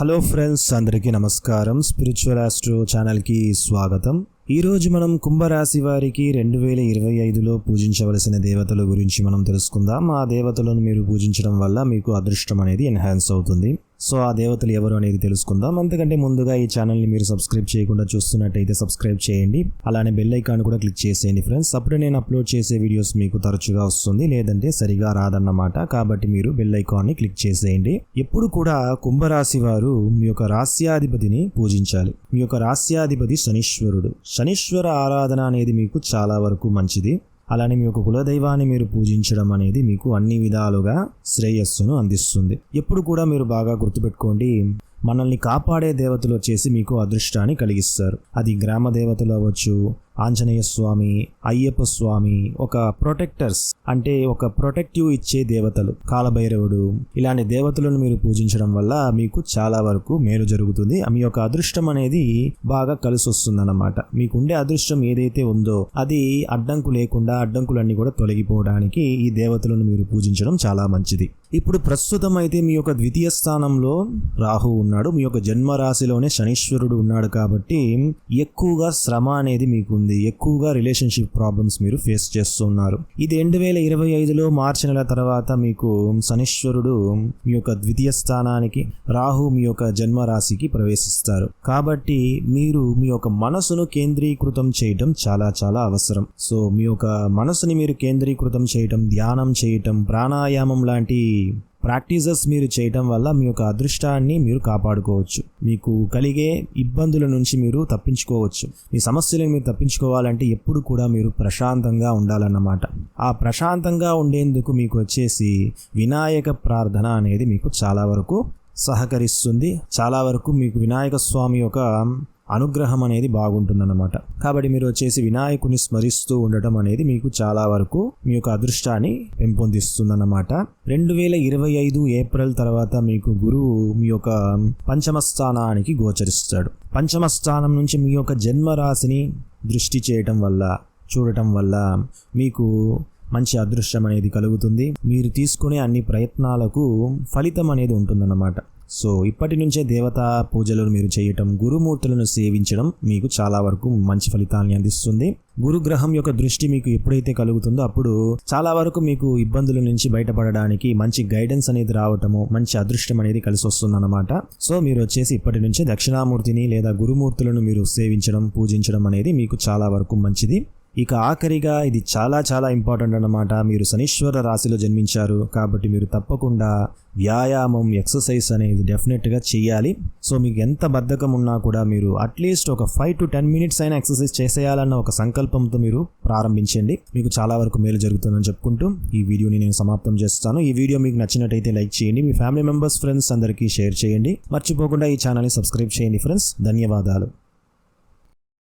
Hello friends అందరికీ నమస్కారం. Spiritual astro ఛానల్కి స్వాగతం. ఈరోజు మనం కుంభరాశి వారికి రెండు వేల ఇరవై ఐదులో పూజించవలసిన దేవతల గురించి మనం తెలుసుకుందాం. ఆ దేవతలను మీరు పూజించడం వల్ల మీకు అదృష్టం అనేది ఎన్హాన్స్ అవుతుంది. సో ఆ దేవతలు ఎవరు అనేది తెలుసుకుందాం. అంతకంటే ముందుగా ఈ ఛానల్ని మీరు సబ్స్క్రైబ్ చేయకుండా చూస్తున్నట్టయితే సబ్స్క్రైబ్ చేయండి. అలానే బెల్ ఐకాన్ కూడా క్లిక్ చేసేయండి ఫ్రెండ్స్. అప్పుడే నేను అప్లోడ్ చేసే వీడియోస్ మీకు తరచుగా వస్తుంది. లేదంటే సరిగా రాదన్నమాట. కాబట్టి మీరు బెల్ ఐకాన్ని క్లిక్ చేసేయండి. ఎప్పుడు కూడా కుంభరాశి వారు మీ యొక్క రాస్యాధిపతిని పూజించాలి. మీ యొక్క రాస్యాధిపతి శనీశ్వరుడు. శనీశ్వర ఆరాధన అనేది మీకు చాలా వరకు మంచిది. అలానే మీ యొక్క కులదైవాన్ని మీరు పూజించడం అనేది మీకు అన్ని విధాలుగా శ్రేయస్సును అందిస్తుంది. ఎప్పుడు కూడా మీరు బాగా గుర్తుపెట్టుకోండి మనల్ని కాపాడే దేవతలు వచ్చేసి మీకు అదృష్టాన్ని కలిగిస్తారు. అది గ్రామ దేవతలు అవ్వచ్చు ఆంజనేయ స్వామి అయ్యప్ప స్వామి ఒక ప్రొటెక్టర్స్ అంటే ఒక ప్రొటెక్టివ్ ఇచ్చే దేవతలు కాలభైరవుడు. ఇలాంటి దేవతలను మీరు పూజించడం వల్ల మీకు చాలా వరకు మేలు జరుగుతుంది. మీ యొక్క అదృష్టం అనేది బాగా కలిసి వస్తుంది అన్నమాట మీకు ఉండే అదృష్టం ఏదైతే ఉందో అది అడ్డంకు లేకుండా అడ్డంకులన్నీ కూడా తొలగిపోవడానికి ఈ దేవతలను మీరు పూజించడం చాలా మంచిది. ఇప్పుడు ప్రస్తుతం అయితే మీ యొక్క ద్వితీయ స్థానంలో రాహు ఉన్నాడు. మీ యొక్క జన్మ రాశిలోనే శనీశ్వరుడు ఉన్నాడు కాబట్టి ఎక్కువగా శ్రమ అనేది మీకు ఉంది ఎక్కువగా రిలేషన్షిప్ ప్రాబ్లమ్స్ మీరు ఫేస్ చేస్తున్నారు. ఇది రెండు వేల ఇరవై ఐదులో మార్చి నెల తర్వాత మీకు శనీశ్వరుడు మీ యొక్క ద్వితీయ స్థానానికి రాహు మీ యొక్క జన్మ రాశికి ప్రవేశిస్తారు. కాబట్టి మీరు మీ యొక్క మనసును కేంద్రీకృతం చేయటం చాలా చాలా అవసరం. సో మీ యొక్క మనసుని మీరు కేంద్రీకృతం చేయటం ధ్యానం చేయటం ప్రాణాయామం లాంటి ప్రాక్టీసెస్ మీరు చేయటం వల్ల మీ యొక్క అదృష్టాన్ని మీరు కాపాడుకోవచ్చు. మీకు కలిగే ఇబ్బందుల నుంచి మీరు తప్పించుకోవచ్చు. మీ సమస్యలను మీరు తప్పించుకోవాలంటే ఎప్పుడు కూడా మీరు ప్రశాంతంగా ఉండాలన్నమాట. ఆ ప్రశాంతంగా ఉండేందుకు మీకు వచ్చేసి వినాయక ప్రార్థన అనేది మీకు చాలా వరకు సహకరిస్తుంది. చాలా వరకు మీకు వినాయక స్వామి యొక్క అనుగ్రహం అనేది బాగుంటుందన్నమాట. కాబట్టి మీరు వచ్చేసి వినాయకుని స్మరిస్తూ ఉండటం అనేది మీకు చాలా వరకు మీ యొక్క అదృష్టాన్ని పెంపొందిస్తుందన్నమాట. రెండు వేల ఇరవై ఐదు ఏప్రిల్ తర్వాత మీకు గురువు మీ యొక్క పంచమ స్థానానికి గోచరిస్తాడు. పంచమ స్థానం నుంచి మీ యొక్క జన్మరాశిని దృష్టి చేయటం వల్ల చూడటం వల్ల మీకు మంచి అదృష్టం అనేది కలుగుతుంది. మీరు తీసుకునే అన్ని ప్రయత్నాలకు ఫలితం అనేది ఉంటుందన్నమాట. సో ఇప్పటి నుంచే దేవతా పూజలను మీరు చేయటం గురుమూర్తులను సేవించడం మీకు చాలా వరకు మంచి ఫలితాన్ని అందిస్తుంది. గురుగ్రహం యొక్క దృష్టి మీకు ఎప్పుడైతే కలుగుతుందో అప్పుడు చాలా వరకు మీకు ఇబ్బందుల నుంచి బయటపడడానికి మంచి గైడెన్స్ అనేది రావటము మంచి అదృష్టం అనేది కలిసి వస్తుందన్నమాట. సో మీరు వచ్చేసి ఇప్పటి నుంచే దక్షిణామూర్తిని లేదా గురుమూర్తులను మీరు సేవించడం పూజించడం అనేది మీకు చాలా వరకు మంచిది. ఇక ఆఖరిగా ఇది చాలా చాలా ఇంపార్టెంట్ అన్నమాట. మీరు శనీశ్వర రాశిలో జన్మించారు కాబట్టి మీరు తప్పకుండా వ్యాయామం ఎక్సర్సైజ్ అనేది డెఫినెట్గా చేయాలి. సో మీకు ఎంత బద్ధకం ఉన్నా కూడా మీరు అట్లీస్ట్ ఒక ఫైవ్ టు టెన్ మినిట్స్ అయినా ఎక్సర్సైజ్ చేసేయాలన్న ఒక సంకల్పంతో మీరు ప్రారంభించండి. మీకు చాలా వరకు మేలు జరుగుతుందని చెప్పుకుంటూ ఈ వీడియోని నేను సమాప్తం చేస్తాను. ఈ వీడియో మీకు నచ్చినట్టయితే లైక్ చేయండి. మీ ఫ్యామిలీ మెంబర్స్ ఫ్రెండ్స్ అందరికీ షేర్ చేయండి. మర్చిపోకుండా ఈ ఛానల్ని సబ్స్క్రైబ్ చేయండి ఫ్రెండ్స్. ధన్యవాదాలు.